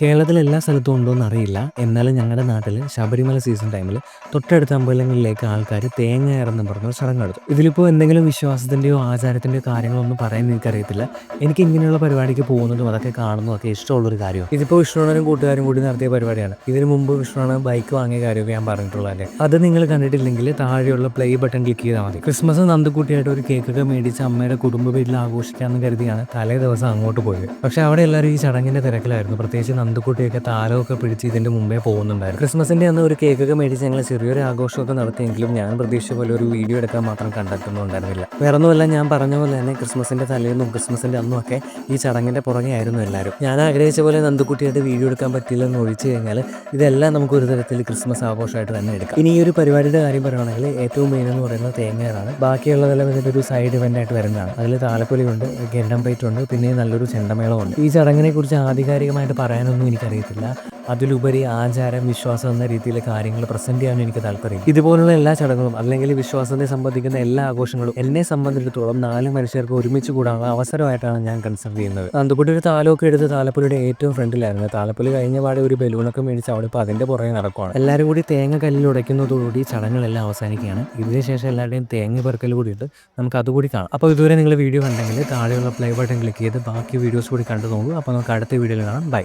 കേരളത്തിൽ എല്ലാ സ്ഥലത്തും ഉണ്ടോ എന്ന് അറിയില്ല എന്നാലും ഞങ്ങളുടെ നാട്ടിൽ ശബരിമല സീസൺ ടൈമിൽ തൊട്ടടുത്ത അമ്പലങ്ങളിലേക്ക് ആൾക്കാർ തേങ്ങ ഇറന്ന് പറഞ്ഞ ചടങ്ങ് നടത്തും. ഇതിലിപ്പോൾ എന്തെങ്കിലും വിശ്വാസത്തിന്റെയോ ആചാരത്തിന്റെയോ കാര്യങ്ങളൊന്നും പറയാൻ എനിക്കറിയത്തില്ല എനിക്ക് ഇങ്ങനെയുള്ള പരിപാടിക്ക് പോകുന്നതും അതൊക്കെ കാണുന്നതും ഒക്കെ ഇഷ്ടമുള്ളൊരു കാര്യമാണ്. ഇതിപ്പോൾ വിഷ്ണുണനും കൂട്ടുകാരും കൂടി നടത്തിയ പരിപാടിയാണ്. ഇതിനു മുമ്പ് വിഷ്ണുണ ബൈക്ക് വാങ്ങിയ കാര്യമൊക്കെ ഞാൻ പറഞ്ഞിട്ടുള്ളതല്ലേ അത് നിങ്ങൾ കണ്ടിട്ടില്ലെങ്കിൽ താഴെയുള്ള പ്ലേ ബട്ടൺ ക്ലിക്ക് ചെയ്താൽ മതി. ക്രിസ്മസ് നന്ദക്കുട്ടിയായിട്ട് ഒരു കേക്കൊക്കെ മേടിച്ച് അമ്മയുടെ കുടുംബ വീട്ടിൽ ആഘോഷിക്കാമെന്ന് കരുതിയാണ് തലേ ദിവസം അങ്ങോട്ട് പോയത്. പക്ഷേ അവിടെ എല്ലാവരും ഈ ചടങ്ങിന്റെ തിരക്കിലായിരുന്നു. പ്രത്യേകിച്ച് നന്ദുക്കുട്ടിയൊക്കെ താലമൊക്കെ പിടിച്ച് ഇതിന്റെ മുമ്പേ പോകുന്നുണ്ടായിരുന്നു. ക്രിസ്മസിന്റെ അന്ന് ഒരു കേക്കൊക്കെ മേടിച്ച് ഞങ്ങൾ ചെറിയൊരു ആഘോഷമൊക്കെ നടത്തിയെങ്കിലും ഞാൻ പ്രതീക്ഷിച്ച പോലെ ഒരു വീഡിയോ എടുക്കാൻ മാത്രം കണ്ടെത്തുന്നുണ്ടായിരുന്നില്ല. വേറെ ഒന്നുമല്ല ഞാൻ പറഞ്ഞ പോലെ തന്നെ ക്രിസ്മസിന്റെ തലേന്നും ക്രിസ്മസിന്റെ അന്നും ഒക്കെ ഈ ചടങ്ങിന്റെ പുറകെ ആയിരുന്നു എല്ലാവരും. ഞാൻ ആഗ്രഹിച്ച പോലെ നന്ദുക്കുട്ടിയായിട്ട് വീഡിയോ എടുക്കാൻ പറ്റില്ലെന്ന് ഒഴിച്ചു കഴിഞ്ഞാൽ ഇതെല്ലാം നമുക്ക് ഒരു തരത്തിൽ ക്രിസ്മസ് ആഘോഷമായിട്ട് തന്നെ എടുക്കാം. ഇനി ഈ ഒരു പരിപാടിയുടെ കാര്യം പറയുകയാണെങ്കിൽ ഏറ്റവും മെയിൻ എന്ന് പറയുന്നത് തേങ്ങയാണ്. ബാക്കിയുള്ളതെല്ലാം ഇതിന്റെ ഒരു സൈഡ് ഇവന്റ് ആയിട്ട് വരുന്നതാണ്. അതിൽ താലപ്പൊലിയുണ്ട് ഗെണ്ടം പ്ലേറ്റ് ഉണ്ട് പിന്നെ നല്ലൊരു ചെണ്ടമേളമുണ്ട്. ഈ ചടങ്ങിനെ കുറിച്ച് ആധികാരികമായിട്ട് പറയാനൊന്നും എനിക്കറിയത്തില്ല. അതിലുപരി ആചാരം വിശ്വാസം എന്ന രീതിയിലെ കാര്യങ്ങൾ പ്രസന്റ് ചെയ്യാൻ എനിക്ക് താല്പര്യം. ഇതുപോലുള്ള എല്ലാ ചടങ്ങുകളും അല്ലെങ്കിൽ വിശ്വാസത്തെ സംബന്ധിക്കുന്ന എല്ലാ ആഘോഷങ്ങളും എന്നെ സംബന്ധിച്ചിടത്തോളം നാല് മനുഷ്യർക്ക് ഒരുമിച്ച് കൂടാനുള്ള അവസരമായിട്ടാണ് ഞാൻ കൺസിഡർ ചെയ്യുന്നത്. അന്തപുട്ടി ഒരു താലമൊക്കെ എടുത്ത് താലപ്പുഴയുടെ ഏറ്റവും ഫ്രണ്ടിലായിരുന്നു. താലപ്പുഴ കഴിഞ്ഞ പാടെ ഒരു ബലൂണൊക്കെ മേടിച്ച് അവിടെ ഇപ്പോൾ അതിന്റെ പുറകെ നടക്കുകയാണ് എല്ലാവരും കൂടി തേങ്ങ കല്ലിൽ ഉടയ്ക്കുന്നതോടുകൂടി ചടങ്ങുകളെല്ലാം അവസാനിക്കുകയാണ്. ഇതിനുശേഷം എല്ലാവരുടെയും തേങ്ങ പെറുക്കൽ കൂടിയിട്ട് നമുക്ക് അതുകൂടി കാണാം. അപ്പോൾ ഇതുവരെ നിങ്ങൾ വീഡിയോ കണ്ടെങ്കിൽ താഴെയുള്ള പ്ലേ ബട്ടൺ ക്ലിക്ക് ചെയ്ത് ബാക്കി വീഡിയോസ് കൂടി കണ്ടു നോക്കൂ. അപ്പോൾ നമുക്ക് അടുത്ത വീഡിയോയിൽ കാണാം. ബൈ